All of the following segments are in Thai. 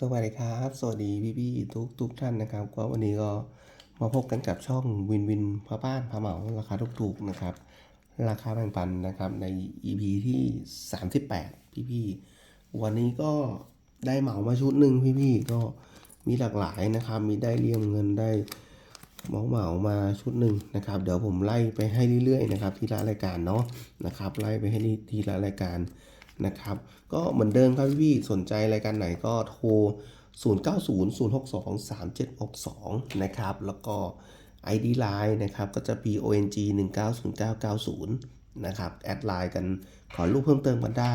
สวัสดีครับ สวัสดีพี่พี่ๆทุกทุกท่านนะครับ ก็วันนี้ก็มาพบกันกับช่องวินวินพระบ้านพระเหมาราคาถูกๆนะครับ ราคาแบ่งปันนะครับใน EP ที่ 38 พี่พี่ๆวันนี้ก็ได้เหมามาชุดหนึ่งพี่พี่ๆก็มีหลากหลายนะครับ มีได้เรียมเงินได้เหมาเหมามาชุดหนึ่งนะครับ เดี๋ยวผมไล่ไปให้เรื่อยๆนะครับ ทีละรายการเนาะนะครับ ไล่ไปให้ทีละรายการ นะครับ ก็เหมือนเดิมครับพี่สนใจรายการไหนก็โทร 0900623762 นะครับ แล้วก็ ID Line นะครับ ก็จะ PONG 190990 นะครับ แอดไลน์กันขอรูปเพิ่มเติมกันได้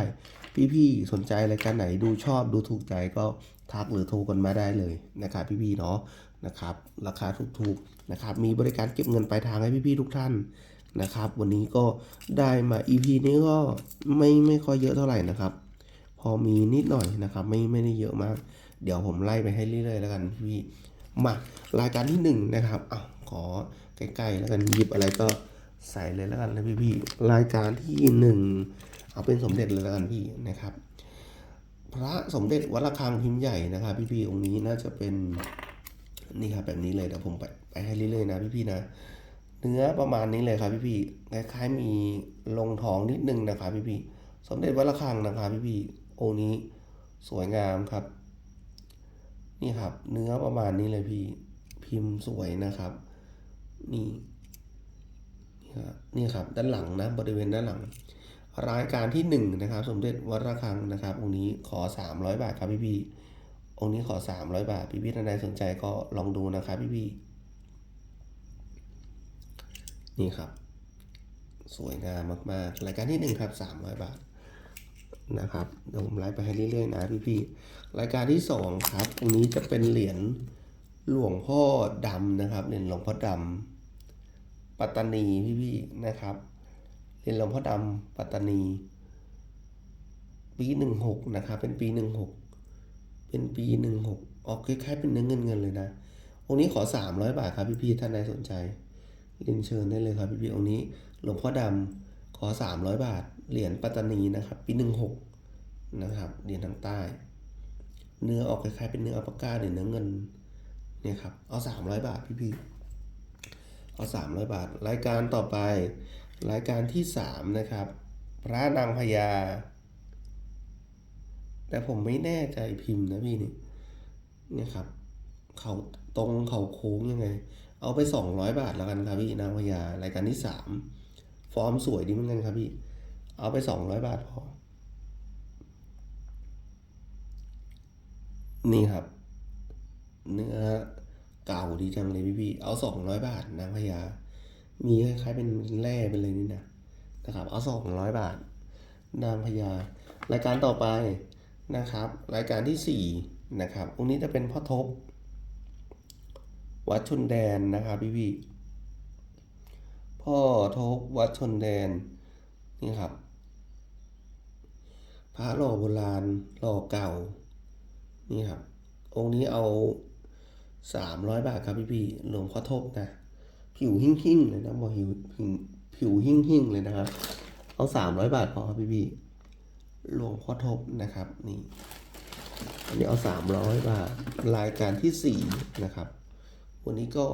พี่ๆ สนใจรายการไหนดูชอบดูถูกใจก็ทักหรือโทรกันมาได้เลยนะครับพี่ๆเนาะนะครับ ราคาถูกๆนะครับ มีบริการเก็บเงินปลายทางให้พี่ๆทุกท่าน นะครับ วันนี้ก็ได้มา EP นี้ก็ไม่ไม่ค่อยเยอะเท่าไหร่นะครับ พอมีนิดหน่อยนะครับ ไม่ไม่ได้เยอะมาก เดี๋ยวผมไล่ไปให้เรื่อยๆแล้วกันพี่มารายการที่หนึ่งนะครับอ้าวขอใกล้ๆแล้วกันหยิบอะไรก็ใส่เลยแล้วกันนะพี่ๆรายการที่หนึ่งเอาเป็นสมเด็จเลยแล้วกันพี่นะครับ พระสมเด็จวัดระฆังพิมพ์ใหญ่นะครับ พี่ๆองค์นี้น่าจะเป็นนี่ครับแบบนี้เลยเดี๋ยวผมไปไปให้เรื่อยๆนะพี่ๆนะ เนื้อประมาณนี้เลยครับพี่พี่คล้ายๆมีลงท้องนิดนึงนะครับพี่พี่สมเด็จวัดระฆังนะครับพี่พี่องค์นี้สวยงามครับ นี่ครับ เนื้อประมาณนี้เลยพี่พิมพ์สวยนะครับ นี่นี่ครับด้านหลังนะบริเวณด้านหลัง รายการที่หนึ่งนะครับ สมเด็จวัดระฆังนะครับองค์นี้ขอสามร้อยบาทครับพี่พี่องค์นี้ขอสามร้อยบาท พี่พี่ท่านใดสนใจก็ลองดูนะครับพี่พี่ นี่ครับ สวยงามมากๆ รายการที่หนึ่งครับสามร้อยบาทนะครับเดี๋ยวผมไล่ไปให้เรื่อยๆนะพี่ๆรายการที่สองครับ อันนี้จะเป็นเหรียญหลวงพ่อดำนะครับเหรียญหลวงพ่อดำปัตตานีพี่ๆนะครับเหรียญหลวงพ่อดำปัตตานี ปีหนึ่งหกนะครับ เป็นปีหนึ่งหกเป็นปีหนึ่งหกออกคล้ายๆเป็นเนื้อเงินเงินๆเลยนะองค์นี้ขอสามร้อยบาทครับพี่ๆท่านใดสนใจ เรียนเชิญได้เลยครับพี่พี่องค์นี้หลวงพ่อดำขอสามร้อยบาท เหรียญปัตตานีนะครับ ปีหนึ่งหกนะครับเหรียญทางใต้ เนื้อออกคล้ายๆเป็นเนื้ออัลปาก้าหรือเนื้อเงินเนี่ยครับเอาสามร้อยบาทพี่พี่เอาสามร้อยบาท รายการต่อไป รายการที่สามนะครับ พระนางพญาแต่ผมไม่แน่ใจพิมพ์นะพี่นี่เนี่ยครับ เขาตรงเขาโค้งยังไง เอาไปสองร้อยบาทแล้วกันครับพี่นางพญารายการที่สามฟอร์มสวยดีเหมือนกันครับพี่ เอาไปสองร้อยบาทพอ นี่ครับ เนื้อเก่าดีจังเลยพี่พี่เอาสองร้อยบาทนางพญามีคล้ายๆเป็นแร่เป็นเลยนี่นะนะครับ เอาสองร้อยบาท นางพญารายการต่อไปนะครับ รายการที่สี่นะครับ องค์นี้จะเป็นพ่อทบ วัดชนแดนนะครับพี่พี่พ่อทบวัดชนแดนนี่ครับ พระหล่อโบราณหล่อเก่า นี่ครับ องค์นี้เอาสามร้อยบาทครับพี่พี่หลวงพ่อทบนะ ผิวหิ่งหิ่งเลยนะบอกผิวผิวผิวหิ่งหิ่งเลยนะครับ เอาสามร้อยบาทพอครับพี่พี่หลวงพ่อทบนะครับนี่ อันนี้เอาสามร้อยบาท รายการที่สี่นะครับ วันนี้ก็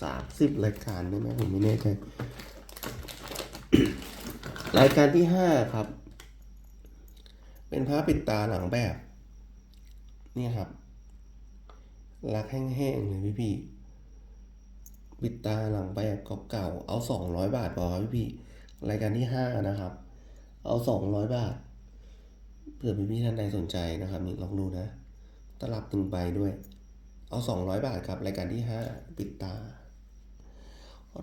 สามสิบรายการได้ไหมผมไม่แน่ใจ รายการที่ห้าครับ เป็นผ้าปิดตาหลังแบบ นี่ครับ รักแห้งๆเลยพี่พี่ๆปิดตาหลังแบบเก่าๆเอาสองร้อยบาทพอครับพี่พี่ๆรายการที่ห้านะครับ เอาสองร้อยบาท เผื่อพี่พี่ๆท่านใดสนใจนะครับนี่ลองดูนะตลับตึงใบด้วย เอาสองร้อยบาทครับ รายการที่ห้าปิดตา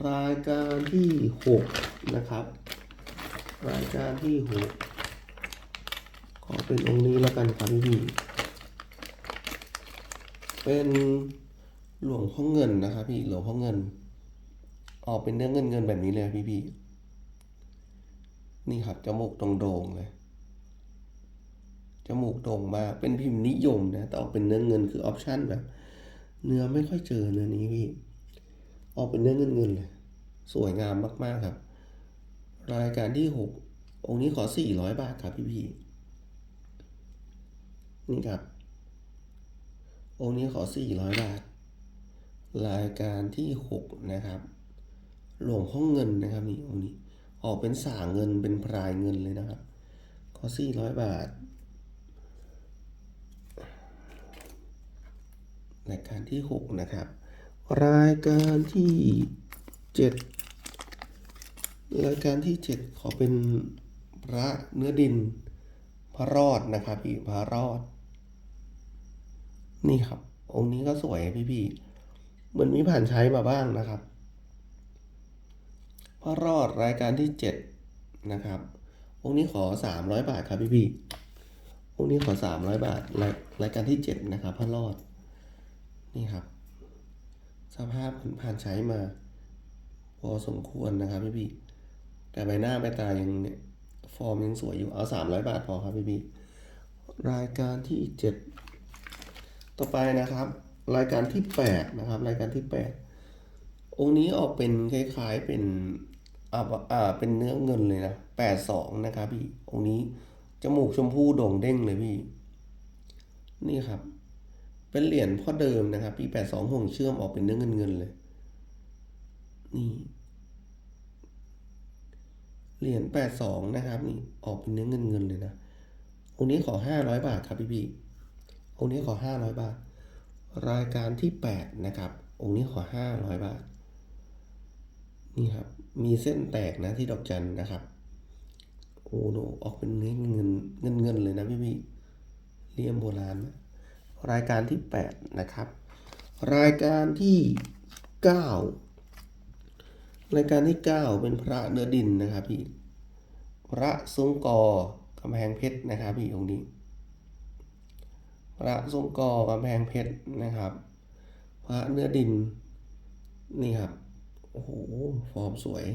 รายการที่หกนะครับ รายการที่หกขอเป็นองค์นี้แล้วกันครับพี่เป็นหลวงพ่อเงินนะครับพี่หลวงพ่อเงิน ออกเป็นเนื้อเงินเงินแบบนี้เลยพี่พี่นี่ครับจมูกตรงโด่งเลยจมูกโด่งมาเป็นพิมพ์นิยมนะแต่ออกเป็นเนื้อเงินคือออปชั่นแบบ เนื้อไม่ค่อยเจอเนื้อนี้พี่ ออกเป็นเนื้อเงินเงินๆเลย สวยงามมากๆครับ รายการที่หกองค์นี้ขอสี่ร้อยบาทครับพี่พี่นี่ครับ องค์นี้ขอสี่ร้อยบาท รายการที่หกนะครับ หลวงพ่อเงินนะครับนี่องค์นี้ ออกเป็นสาเงินเป็นพรายเงินเลยนะครับ ขอสี่ร้อยบาท รายการที่หกนะครับ รายการที่เจ็ดรายการที่เจ็ดขอเป็นพระเนื้อดิน พระรอดนะครับพี่พระรอด นี่ครับ องค์นี้ก็สวยพี่พี่เหมือนมีผ่านใช้มาบ้างนะครับ พระรอดรายการที่เจ็ดนะครับ องค์นี้ขอสามร้อยบาทครับพี่พี่องค์นี้ขอสามร้อยบาทรายรายการที่เจ็ดนะครับ พระรอด นี่ครับ สภาพมันผ่านใช้มา พอสมควรนะครับพี่พี่แต่ใบหน้าใบตายังเนี่ยฟอร์มยังสวยอยู่เอาสามร้อยบาทพอครับพี่พี่รายการที่เจ็ดต่อไปนะครับ รายการที่แปดนะครับ รายการที่แปดองค์นี้ออกเป็นคล้ายๆเป็นอ่าอ่าเป็นเนื้อเงินเลยนะแปดสองนะครับพี่องค์นี้จมูกชมพูโด่งเด้งเลยพี่ นี่ครับ เป็นเหรียญพ่อเดิมนะครับ ปีแปดสองห่วงเชื่อมออกเป็นเนื้อเงินเงินเลย นี่ เหรียญแปดสองนะครับ นี่ออกเป็นเนื้อเงินเงินเลยนะองค์นี้ขอห้าร้อยบาทครับพี่พี่องค์นี้ขอห้าร้อยบาท รายการที่แปดนะครับ องค์นี้ขอห้าร้อยบาท นี่ครับ มีเส้นแตกนะที่ดอกจันนะครับโอ้โหออกเป็นเนื้อเงินเงินเงินเลยนะพี่พี่เลี่ยมโบราณนะ รายการที่ 8 นะครับ รายการที่ 9 รายการที่ 9 เป็นพระเนื้อดินนะครับพี่พระทรงกอกำแพงเพชรนะครับพี่องค์นี้ พระทรงกอกำแพงเพชรนะครับ พระเนื้อดินนี่ครับโอ้โหฟอร์มสวย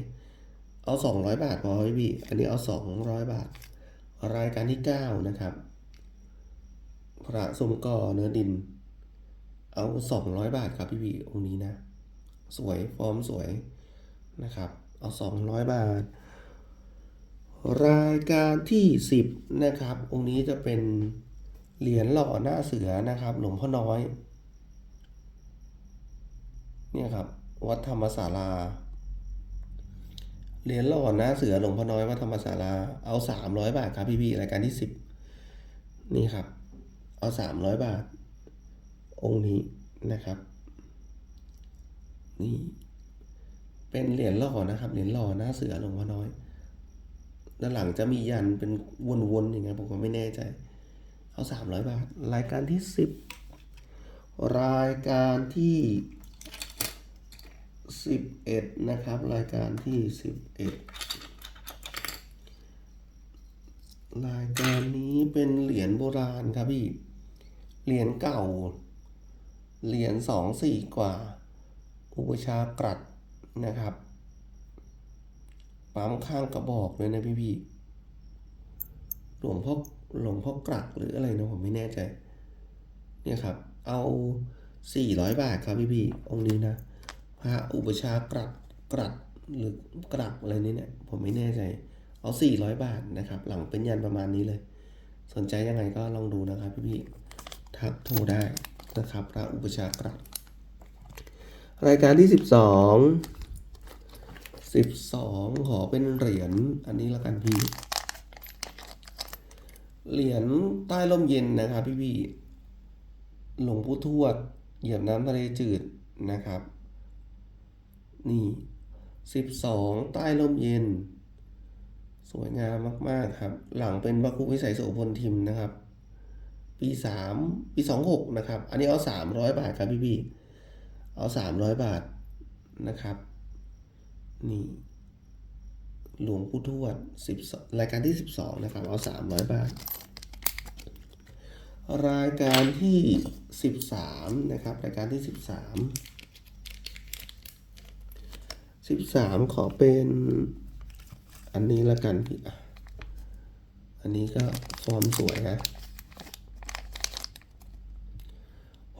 เอา 200 บาทพอพี่บีอันนี้เอา 200 บาท รายการที่ 9 นะครับ พระสมกอเนื้อดิน เอาสองร้อยบาทครับพี่พี่องค์นี้นะ สวยฟอร์มสวยนะครับ เอาสองร้อยบาท รายการที่สิบนะครับ องค์นี้จะเป็นเหรียญหล่อหน้าเสือนะครับ หลวงพ่อน้อย เนี่ยครับ วัดธรรมศาลาเหรียญหล่อหน้าเสือหลวงพ่อน้อยวัดธรรมศาลา เอาสามร้อยบาทครับพี่พี่รายการที่สิบนี่ครับ เอาสามร้อยบาท องค์นี้นะครับ นี่ เป็นเหรียญหล่อนะครับ เหรียญหล่อหน้าเสือหลวงพ่อน้อย ด้านหลังจะมียันเป็นวนๆอย่างเงี้ยผมก็ไม่แน่ใจ เอาสามร้อยบาท รายการที่สิบรายการที่สิบเอ็ดนะครับ รายการที่สิบเอ็ดรายการนี้เป็นเหรียญโบราณครับพี่ เหรียญเก่า เหรียญสองสี่กว่า อุปชากรัดนะครับ ปั๊มข้างกระบอกเลยนะพี่พี่หลวงพ่อหลวงพ่อกรักหรืออะไรนะผมไม่แน่ใจ เนี่ยครับ เอาสี่ร้อยบาทครับพี่พี่องค์นี้นะพระอุปชากรัดกรัดหรือกรักอะไรนี้เนี่ยผมไม่แน่ใจ เอาสี่ร้อยบาทนะครับ หลังเป็นยันประมาณนี้เลย สนใจยังไงก็ลองดูนะครับพี่พี่ ทักโทรได้นะครับพระอุปชากรัดรายการที่สิบสองสิบสองขอเป็นเหรียญอันนี้ละกันพี่ เหรียญใต้ร่มเย็นนะครับพี่พี่หลวงปู่ทวด เหยียบน้ำทะเลจืดนะครับ นี่สิบสองใต้ร่มเย็น สวยงามมาก ๆ ครับ หลังเป็นพระครูวิสัยโสพลทิมนะครับ ปีสามปีสองหกนะครับ อันนี้เอาสามร้อยบาทครับพี่พี่เอาสามร้อยบาทนะครับ นี่ หลวงปู่ทวดสิบรายการที่สิบสองนะครับ เอาสามร้อยบาท รายการที่สิบสามนะครับ รายการที่สิบสามสิบสามขอเป็นอันนี้ละกันพี่อันนี้ก็ฟอร์มสวยนะ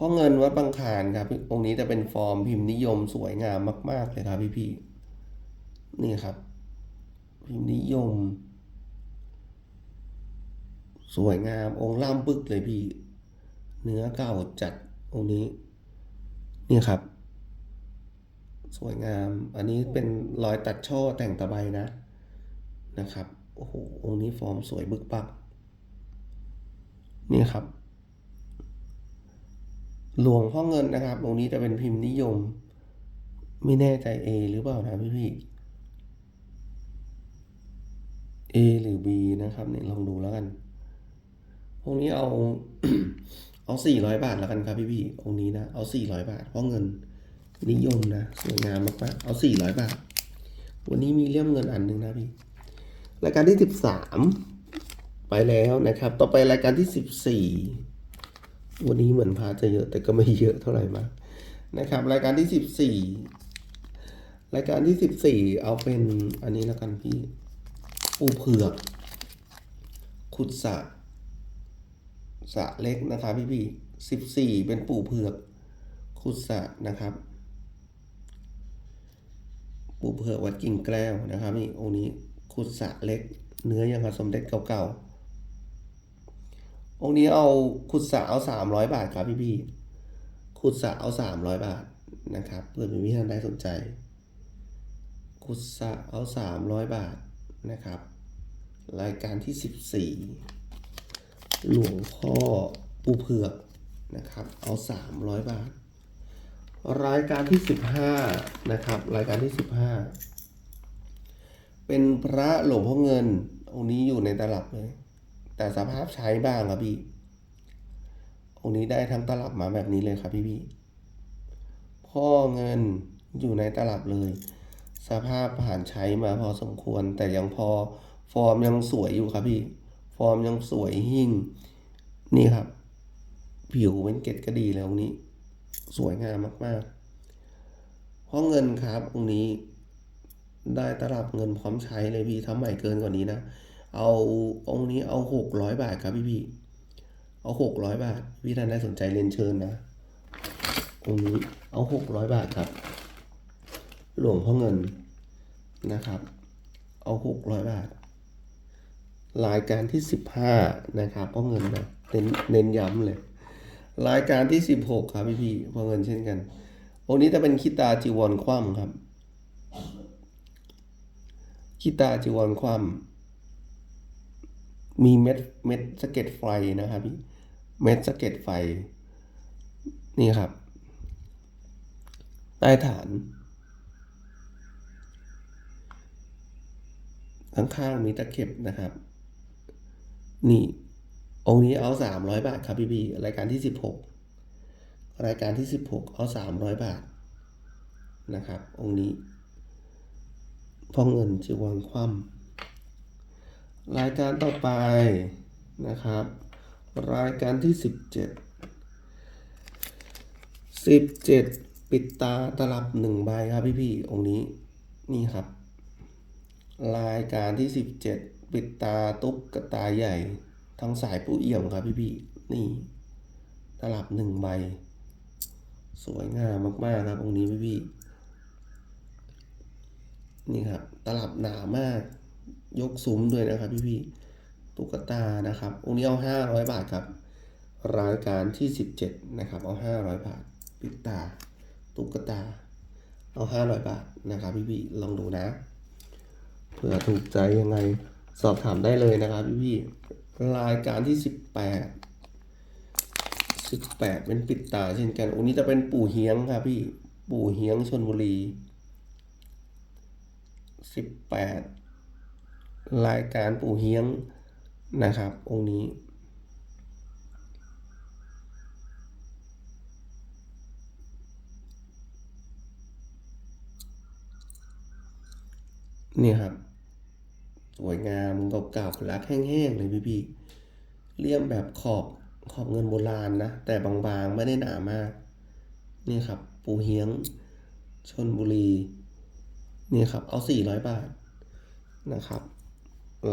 พ่อเงินวัดบางคารครับ องค์นี้จะเป็นฟอร์มพิมพ์นิยมสวยงามมาก ๆ เลยครับพี่พี่ๆนี่ครับ พิมพ์นิยม สวยงามองค์ล่ำปึกเลยพี่ เนื้อเก่าจัดองค์นี้ นี่ครับ สวยงาม อันนี้เป็นรอยตัดช่อแต่งตะไบนะนะครับโอ้โหองค์นี้ฟอร์มสวยบึกปักนี่ครับ หลวงพ่อเงินนะครับองค์นี้จะเป็นพิมพ์นิยม ไม่แน่ใจ A หรือเปล่านะพี่พี่ A หรือ B นะครับเนี่ยลองดูแล้วกันองค์นี้เอา เอาสี่ร้อยบาทแล้วกันครับพี่พี่องค์นี้นะ เอาสี่ร้อยบาท เพราะเงินนิยมนะสวยงามมากๆเอาสี่ร้อยบาท วันนี้มีเลี่ยมเงินอันหนึ่งนะพี่ รายการที่สิบสามไปแล้วนะครับ ต่อไปรายการที่สิบสี่ วันนี้เหมือนพาจะเยอะแต่ก็ไม่เยอะเท่าไหร่มากนะครับ รายการที่สิบสี่รายการที่สิบสี่เอาเป็นอันนี้แล้วกันพี่ปูเผือกขุดสะสะเล็กนะครับพี่พี่สิบสี่เป็นปู่เผือกขุดสะนะครับ ปู่เผือกวัดกิ่งแก้วนะครับนี่องค์นี้ขุดสะเล็ก เนื้อยังกับสมเด็จเก่าๆ องค์นี้เอาขุดสระเอาสามร้อยบาทครับพี่พี่ขุดสระเอาสามร้อยบาทนะครับเพื่อมีวิธีท่านใดสนใจ ขุดสระเอาสามร้อยบาทนะครับ รายการที่สิบสี่หลวงพ่อปูเผือกนะครับ เอาสามร้อยบาท รายการที่สิบห้านะครับ รายการที่สิบห้าเป็นพระหลวงพ่อเงินองค์นี้อยู่ในตลับเลย แต่สภาพใช้บ้างครับพี่องค์นี้ได้ทั้งตลับมาแบบนี้เลยครับพี่พี่พ่อเงินอยู่ในตลับเลย สภาพผ่านใช้มาพอสมควร แต่ยังพอฟอร์มยังสวยอยู่ครับพี่ฟอร์มยังสวยหิ่งนี่ครับ ผิวเป็นเกล็ดก็ดีแล้วองค์นี้ สวยงามมากๆพราะเงินครับองค์นี้ได้ตลับเงินพร้อมใช้เลยพี่ถ้าใหม่เกินกว่านี้นะ เอาองค์นี้เอาหกร้อยบาทครับพี่พี่เอาหกร้อยบาท พี่ท่านได้สนใจเรียนเชิญนะ องค์นี้เอาหกร้อยบาทครับ หลวงพ่อเงินนะครับ เอาหกร้อยบาท รายการที่สิบห้านะครับพราะเงินนะเน้นเน้นย้ำเลย รายการที่สิบหกครับพี่พี่พราะเงินเช่นกัน องค์นี้จะเป็นคิตาจีวรคว่ำครับคิตาจีวรคว่ำ มีเม็ดเม็ดสะเก็ดไฟนะครับพี่เม็ดสะเก็ดไฟ นี่ครับ ใต้ฐาน ข้างๆมีตะเข็บนะครับ นี่ องค์นี้เอาสามร้อยบาทครับพี่พี่รายการที่สิบหกรายการที่สิบหกเอาสามร้อยบาทนะครับ องค์นี้พ่อเงินจีวรคว่ำ รายการต่อไปนะครับ รายการที่สิบเจ็ดสิบเจ็ดปิดตาตลับหนึ่งใบครับพี่พี่องค์นี้นี่ครับ รายการที่สิบเจ็ดปิดตาตุ๊กกระตาใหญ่ทั้งสายปูเอี่ยมครับพี่พี่นี่ ตลับหนึ่งใบ สวยงามมาก ๆ ครับองค์นี้พี่พี่นี่ครับ ตลับหนามาก ยกซุ้มด้วยนะครับพี่พี่ตุ๊กตานะครับองค์นี้เอาห้าร้อยบาทครับ รายการที่สิบเจ็ดนะครับเอาห้าร้อยบาทปิดตา ตุ๊กตา เอาห้าร้อยบาทนะครับพี่พี่ลองดูนะเผื่อถูกใจยังไงสอบถามได้เลยนะครับพี่พี่รายการที่สิบแปดสิบแปดเป็นปิดตาเช่นกันอันนี้จะเป็นปู่เฮียงครับพี่ปู่เฮียงชนบุรีสิบแปด รายการปู่เฮียงนะครับ องค์นี้นี่ครับ สวยงามเก่าๆรักแห้งๆเลยพี่พี่ๆเลี่ยมแบบขอบขอบเงินโบราณนะ แต่บางๆ ไม่ได้หนามาก นี่ครับ ปูเฮียง ชนบุรี นี่ครับ เอาสี่ร้อยบาทนะครับ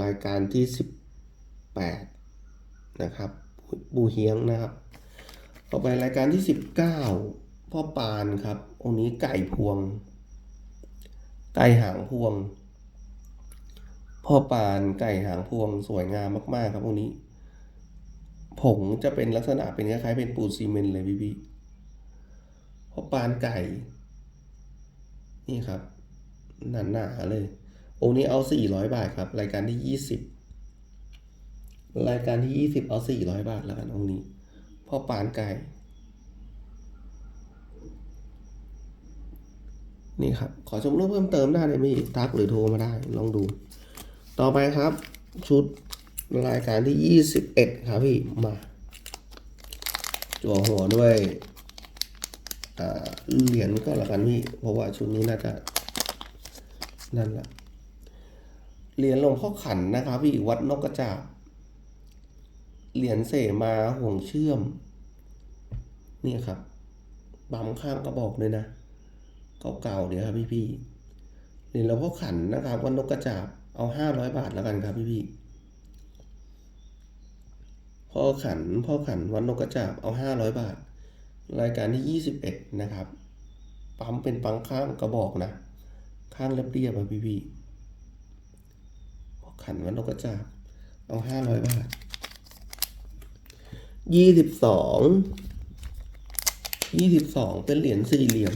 รายการที่สิบแปดนะครับปูเฮียงนะครับ ต่อไปรายการที่สิบเก้าพ่อปานครับองค์นี้ไก่พวง ไก่หางพวง พ่อปานไก่หางพวงสวยงามมากๆ ครับพวกนี้ ผงจะเป็นลักษณะเป็นคล้ายๆเป็นปูนซีเมนต์เลยพี่พี่เพราะปานไก่ นี่ครับหนาๆเลย องค์นี้เอาสี่ร้อยบาทครับ รายการที่ยี่สิบรายการที่ยี่สิบเอาสี่ร้อยบาทแล้วกันองค์นี้พ่อปานไก่นี่ครับ ขอชมรูปเพิ่มเติมได้เลยพี่ทักหรือโทรมาได้ ลองดู ต่อไปครับ ชุดรายการที่ยี่สิบเอ็ดครับพี่มาจั่วหัวด้วยเหรียญก็แล้วกันพี่ เพราะว่าชุดนี้น่าจะนั่นแหละ เหรียญหลวงพ่อขันนะครับพี่วัดนกกระจาบเหรียญเสมาห่วงเชื่อม นี่ครับปั๊มข้างกระบอกเลยนะ เก่าๆเดี๋ยวครับพี่พี่ๆเหรียญหลวงพ่อขันนะครับวัดนกกระจาบเอาห้าร้อยบาทแล้วกันครับพี่พี่ๆพ่อขันพ่อขันวัดนกกระจาบเอาห้าร้อยบาท รายการที่ยี่สิบเอ็ดนะครับปั๊มเป็นปั๊มข้างกระบอกนะ ข้างเรียบๆอะพี่พี่ๆ ขันวัดนกกระจาบเอาห้าร้อยบาทยี่สิบสองยี่สิบสองเป็นเหรียญสี่เหลี่ยม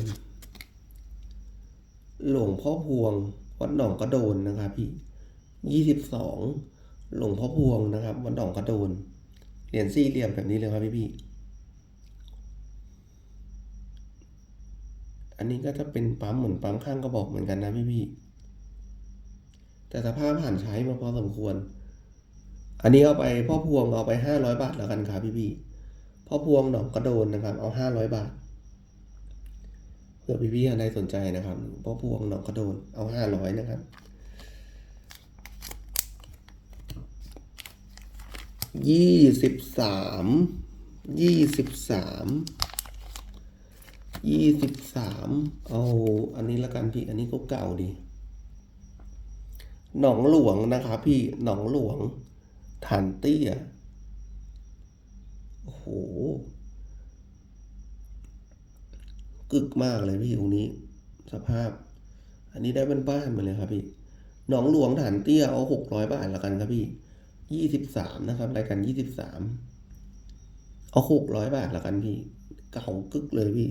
หลวงพ่อพวงวัดหนองกระโดนนะครับพี่ยี่สิบสองหลวงพ่อพวงนะครับวัดหนองกระโดน เหรียญสี่เหลี่ยมแบบนี้เลยครับพี่พี่อันนี้ก็จะเป็นปั๊มเหมือนปั๊มข้างกระบอกเหมือนกันนะพี่พี่ แต่สภาพผ่านใช้มาพอสมควร อันนี้เอาไปพ่อพวงเอาไปห้าร้อยบาทแล้วกันครับพี่พี่พ่อพวงหนองกระโดนนะครับ เอาห้าร้อยบาทเพื่อพี่พี่ท่านใดสนใจนะครับพ่อพวงหนองกระโดนเอาห้าร้อยนะครับ ยี่สิบสาม ยี่สิบสาม ยี่สิบสาม เอาอันนี้ละกันพี่ อันนี้ก็เก่าดี หนองหลวงนะครับพี่หนองหลวงฐานเตี้ยโอ้โหกึกมากเลยพี่องค์นี้ สภาพ อันนี้ได้บ้านมาเลยครับพี่หนองหลวงฐานเตี้ยเอาหกร้อยบาทละกันครับพี่ยี่สิบสามนะครับ รายการยี่สิบสามเอาหกร้อยบาทละกันพี่เก่ากึกเลยพี่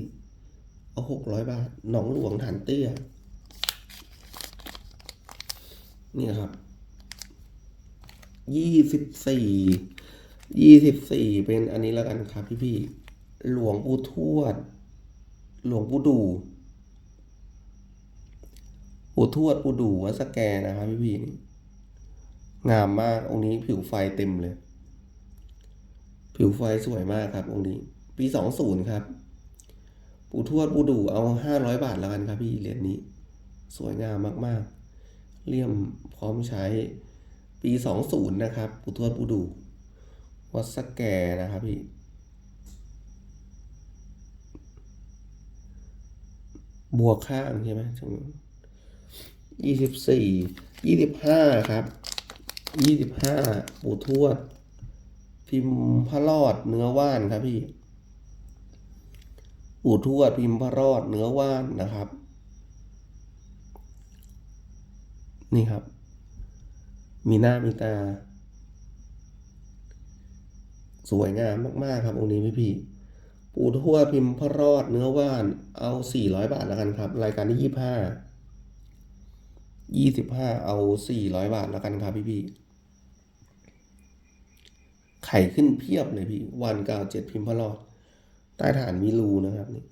เอาหกร้อยบาทหนองหลวงฐานเตี้ย นี่ครับ ยี่สิบสี่ ยี่สิบสี่เป็นอันนี้แล้วกันครับ พี่พี่ หลวงปู่ทวด หลวงปู่ดูปู่ทวดปู่ดูวัดสแกนะครับ พี่พี่นี่งามมากองค์นี้ผิวไฟเต็มเลย ผิวไฟสวยมากครับ องค์นี้ ปีสองศูนย์ครับ ปู่ทวดปู่ดูเอาห้าร้อยบาทแล้วกันครับ พี่เหรียญนี้ สวยงามมากๆ เลี่ยมพร้อมใช้ปีสองศูนย์นะครับปู่ทวดปู่ดูวัดสแกนะครับพี่บวกข้างใช่ไหมตรงนั้นยี่สิบสี่ ยี่สิบห้าครับ ยี่สิบห้าปู่ทวด พิมพ์พระรอดเนื้อว่านครับพี่ ปู่ทวดพิมพ์พระรอดเนื้อว่านนะครับ นี่ครับ มีหน้ามีตา สวยงามมาก ๆ ครับองค์นี้พี่พี่ปู่ทวพิมพ์พระรอดเนื้อว่านเอาสี่ร้อยบาทแล้วกันครับ รายการที่ยี่ห้ายี่สิบห้าเอาสี่ร้อยบาทแล้วกันครับพี่พี่ไข่ขึ้นเพียบเลยพี่วันเก้าเจ็ดพิมพ์พระรอด ใต้ฐานมีรูนะครับนี่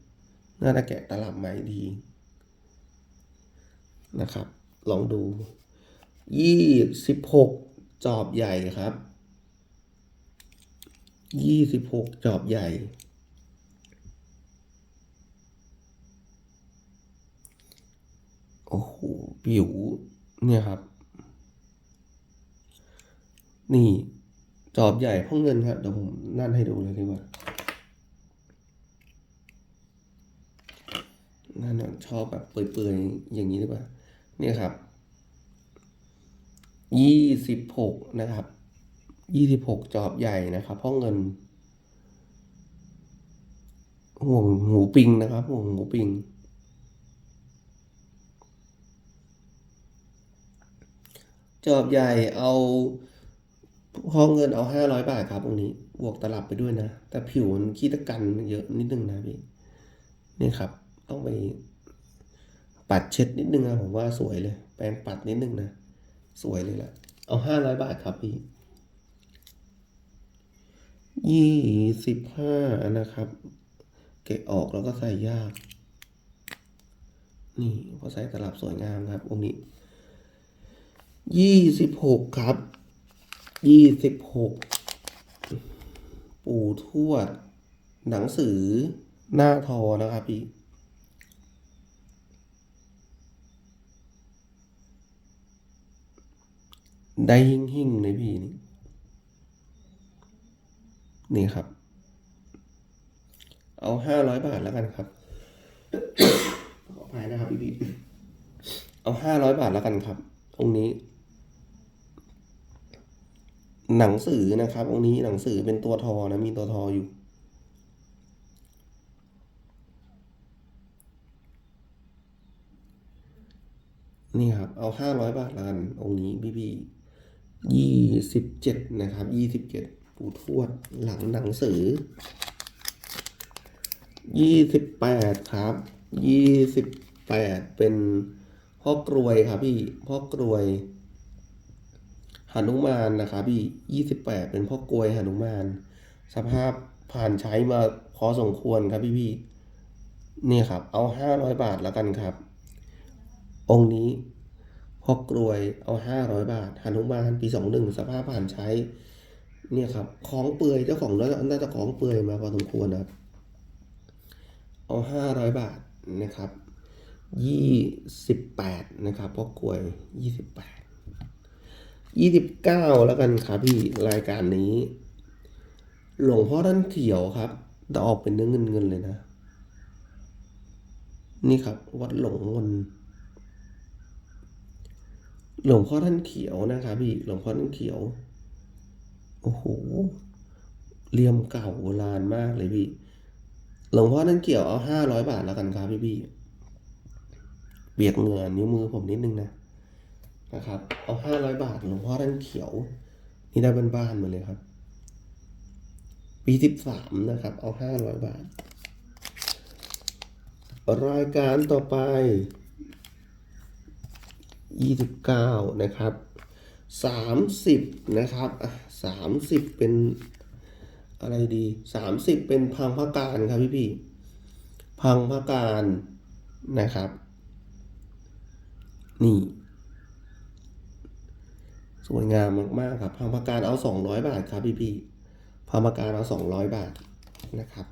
น่าจะแกะตลับใหม่ดีนะครับ ลองดูยี่สิบหกจอบใหญ่ครับยี่สิบหกจอบใหญ่ โอ้โห ผิว เนี่ยครับ นี่ จอบใหญ่พ่อเงินครับ เดี๋ยวผมนั่นให้ดูเลยดีกว่านั่นชอบแบบเปื่อยๆอย่างนี้ดีกว่า เนี่ยครับยี่สิบหกนะครับยี่สิบหกจอบใหญ่นะครับพ่อเงิน ห่วงหูปิงนะครับ ห่วงหูปิง จอบใหญ่เอาพอเงินเอาห้าร้อยบาทครับตรงนี้ บวกตลับไปด้วยนะ แต่ผิวมันขี้ตะกันเยอะนิดนึงนะพี่ นี่ครับ ต้องไป ปัดเช็ดนิดนึงนะผมว่าสวยเลย แปรงปัดนิดนึงนะ สวยเลยแหละเอาห้าร้อยบาทครับพี่ยี่สิบห้านะครับ เกะออกแล้วก็ใส่ยาก นี่พอใส่ตลับสวยงามครับองค์นี้ยี่สิบหกครับ ยี่สิบหก ปู่ทวด หนังสือหน้าทอนะครับพี่ ได้หิ่งหิ่งเลยพี่นี่ นี่ครับ เอาห้าร้อยบาทแล้วกันครับ ขออภัยนะครับพี่พี่เอาห้าร้อยบาทแล้วกันครับองค์นี้ หนังสือนะครับองค์นี้หนังสือเป็นตัวทอนะ มีตัวทออยู่นี่ครับ เอาห้าร้อยบาทละกันองค์นี้พี่พี่ ยี่สิบเจ็ดนะครับยี่สิบเจ็ดปู่ทวดหลังหนังสือยี่สิบแปดครับยี่สิบแปดเป็นพ่อกรวยครับพี่พ่อกรวยหนุมานนะครับพี่ยี่สิบแปดเป็นพ่อกรวยหนุมาน สภาพผ่านใช้มาพอสมควรครับพี่พี่นี่ครับ เอาห้าร้อยบาทแล้วกันครับ องค์นี้ พ่อกรวยเอาห้าร้อยบาทหนุมานปีสองหนึ่งสภาพผ่านใช้ เนี่ยครับของเปื่อยเจ้าของน่าจะของเปื่อยมาพอสมควรนะครับ เอาห้าร้อยบาทนะครับยี่สิบแปดนะครับพ่อกลวยยี่สิบแปดยี่สิบเก้าแล้วกันครับพี่รายการนี้ หลวงพ่อท่านเขียวครับแต่ออกเป็นเนื้อเงินเงินเลยนะ นี่ครับวัดหลงมน หลวงพ่อท่านเขียวนะครับพี่หลวงพ่อท่านเขียว โอ้โหเลี่ยมเก่าโบราณมากเลยพี่ หลวงพ่อนั่นเกี่ยวเอาห้าร้อยบาทแล้วกันครับพี่พี่เบียกเหงื่อนิ้วมือผมนิดนึงนะนะครับ เอาห้าร้อยบาท หลวงพ่อท่านเขียว นี่ได้บ้านๆมาเลยครับ ปีสิบสามนะครับ เอาห้าร้อยบาท รายการต่อไป ยี่สิบเก้านะครับสามสิบนะครับสามสิบเป็นอะไรดีสามสิบเป็นพังพระการครับพี่พี่พังพระการนะครับ นี่ สวยงามมากๆครับพังพระการเอาสองร้อยบาทครับพี่พี่พังพระการเอาสองร้อยบาทนะครับ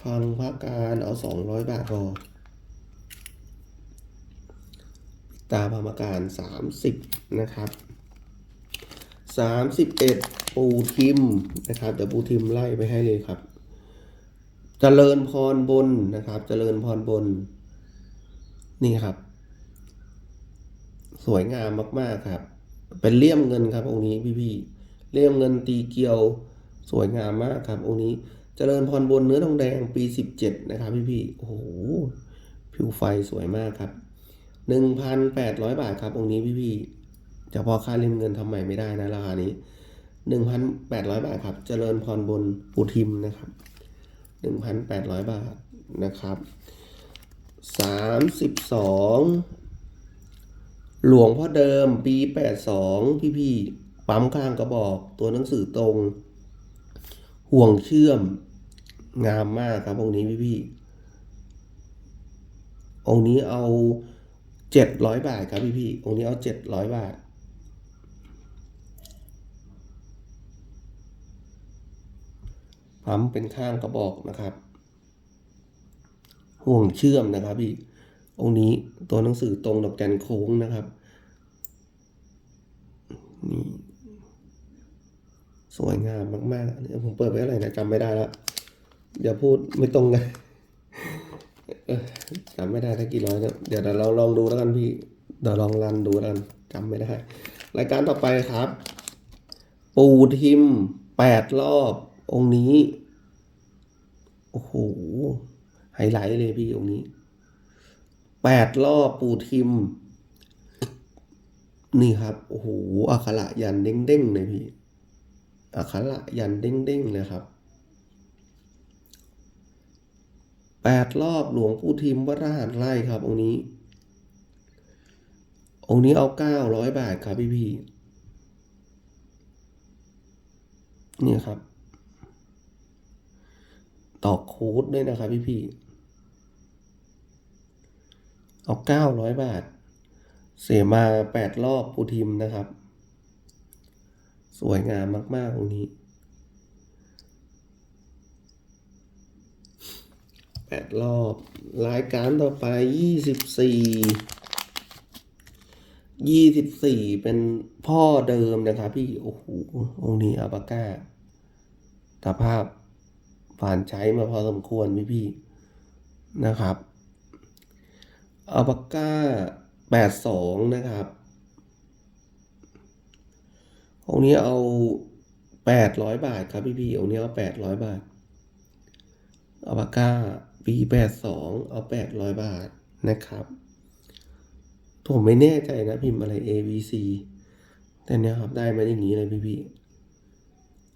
พังพระการเอาสองร้อยบาทพอปิด ตาพังพระการสามสิบนะครับสามสิบเอ็ดปูทิมนะครับเดี๋ยวปูทิมไล่ไปให้เลยครับเจริญพรบนนะครับเจริญพรบน นี่ครับ สวยงามมาก ๆ ครับ เป็นเลี่ยมเงินครับองค์นี้พี่ๆเลี่ยมเงินตีเกียวสวยงามมากครับองค์นี้เจริญพรบนเนื้อทองแดงปีสิบเจ็ดนะครับพี่ๆโอ้โหผิวไฟสวยมากครับ หนึ่งพันแปดร้อยบาทครับองค์นี้พี่ๆเฉพาะค่าเล่มเงินทำใหม่ไม่ได้นะราคานี้หนึ่งพันแปดร้อยบาทครับ เจริญพรบนปูทิมนะครับหนึ่งพันแปดร้อยบาทนะครับสามสิบสองหลวงพ่อเดิมปีแปดสองพี่พี่ปั๊มข้างกระบอกตัวหนังสือตรง ห่วงเชื่อมงามมากครับองค์นี้พี่พี่องค์นี้เอา เจ็ดร้อยบาทครับพี่พี่ๆองค์นี้เอาเจ็ดร้อยบาทปั๊มเป็นข้างกระบอกนะครับ ห่วงเชื่อมนะครับพี่ องค์นี้ตัวหนังสือตรงดอกจันโค้งนะครับนี่สวยงามมากๆเนี่ยผมเปิดไปเท่าไหร่นะจำไม่ได้แล้วอย่าพูดไม่ตรงกันเออ จำไม่ได้ถ้ากี่ร้อยเนี่ยเดี๋ยวเราลองลองดูแล้วกันพี่ เดี๋ยวลองรันดูแล้วกันจำไม่ได้ รายการต่อไปครับ ปูทิมแปดรอบองค์นี้ โอ้โห ไฮไลท์เลยพี่องค์นี้แปดรอบปูทิม นี่ครับ โอ้โหอักขระยันเด้งๆเลยพี่อักขระยันเด้งๆเลยครับ แปดรอบหลวงปู่ทิมวัดรหัสไร่ครับองค์นี้ องค์นี้เอาเก้าร้อยบาทครับพี่พี่เนี่ยครับ ต่อโค้ดด้วยนะครับพี่พี่เอาเก้าร้อยบาท เสียมาแปดรอบปูทิมนะครับ สวยงามมาก ๆ ตรงนี้ แปดรอบ รายการต่อไปยี่สิบสี่ยี่สิบสี่เป็นพ่อเดิมนะครับพี่ โอ้โหองนี้อัปาก้าสภาพผ่านใช้มาพอสมควรพี่พี่นะครับอัปาก้าแปดสองนะครับองนี้เอาแปดร้อยบาทครับพี่พี่องนี้เอาแปดร้อยบาทอัปาก้า ปีแปดสองเอาแปดร้อยบาทนะครับผมไม่แน่ใจนะพิมพ์อะไร A B C แต่เนี้ยครับได้มาอย่างนี้เลยพี่พี่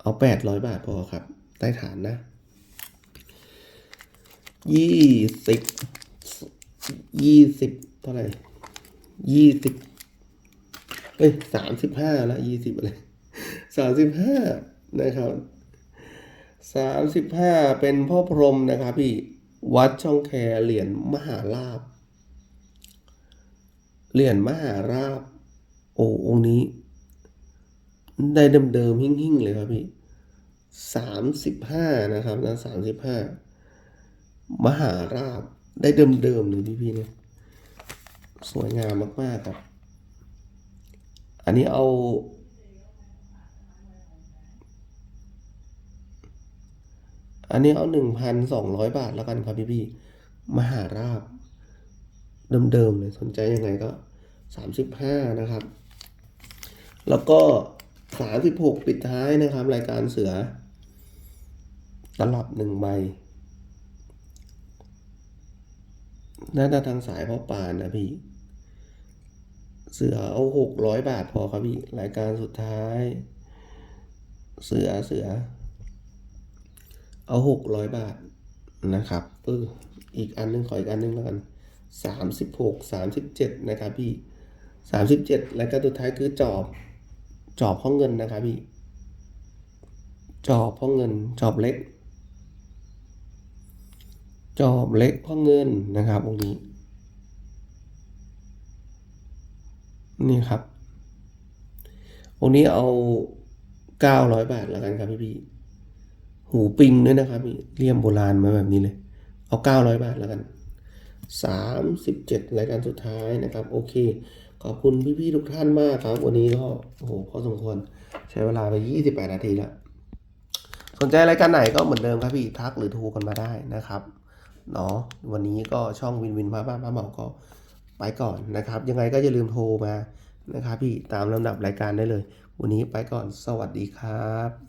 เอาแปดร้อยบาทพอครับ ใต้ฐานนะยี่สิบยี่สิบเท่าไหร่ยี่สิบเอ้ยสามสิบห้าละยี่สิบอะไรสามสิบห้านะครับสามสิบห้าเป็นพ่อพรมนะครับพี่ วัดช่องแคเหรียญมหาลาภเหรียญมหาราบ โอ้องนี้ ได้เดิมๆหิ่งๆเลยครับพี่สามสิบห้านะครับนะสามสิบห้ามหาราบได้เดิมๆเลยพี่พี่ๆเนี่ยสวยงามมากๆครับ อันนี้เอา อันนี้เอาหนึ่งพันสองร้อยบาทแล้วกันครับพี่พี่มหาราบ เดิมๆเลยสนใจยังไงก็สามสิบห้านะครับ แล้วก็สามสิบหกปิดท้ายนะครับ รายการเสือ ตลับหนึ่งใบน่าจะทางสายพ่อปานนะพี่ เสือเอาหกร้อยบาทพอครับพี่ รายการสุดท้าย เสือเสือ เอาหกร้อยบาทนะครับเอออีกอันหนึงขออีกอันหนึงแล้วกันสามสิบหกสามสิบเจ็ดนะครับพี่สามสิบเจ็ดแล้วก็สุดท้ายคือจอบจอบห้องเงินนะครับพี่ จอบห้องเงิน จอบเล็ก จอบเล็กห้องเงินนะครับตรงนี้ นี่ครับองนี้เอาเก้าร้อยบาทแล้วกันครับพี่พี่ หูปิงด้วยนะครับมีเลี่ยมโบราณมาแบบนี้เลย เอาเก้าร้อยบาทแล้วกันสามสิบเจ็ดรายการสุดท้ายนะครับ โอเค ขอบคุณพี่ๆทุกท่านมากครับ วันนี้ก็โอ้โหพอสมควรใช้เวลาไปยี่สิบแปดนาทีแล้ว สนใจรายการไหนก็เหมือนเดิมครับพี่ทักหรือโทรกันมาได้นะครับเนาะวันนี้ก็ช่องวินวินพระบ้านพระเหมาก็ไปก่อนนะครับ ยังไงก็อย่าลืมโทรมานะครับพี่ตามลำดับรายการได้เลย วันนี้ไปก่อนสวัสดีครับ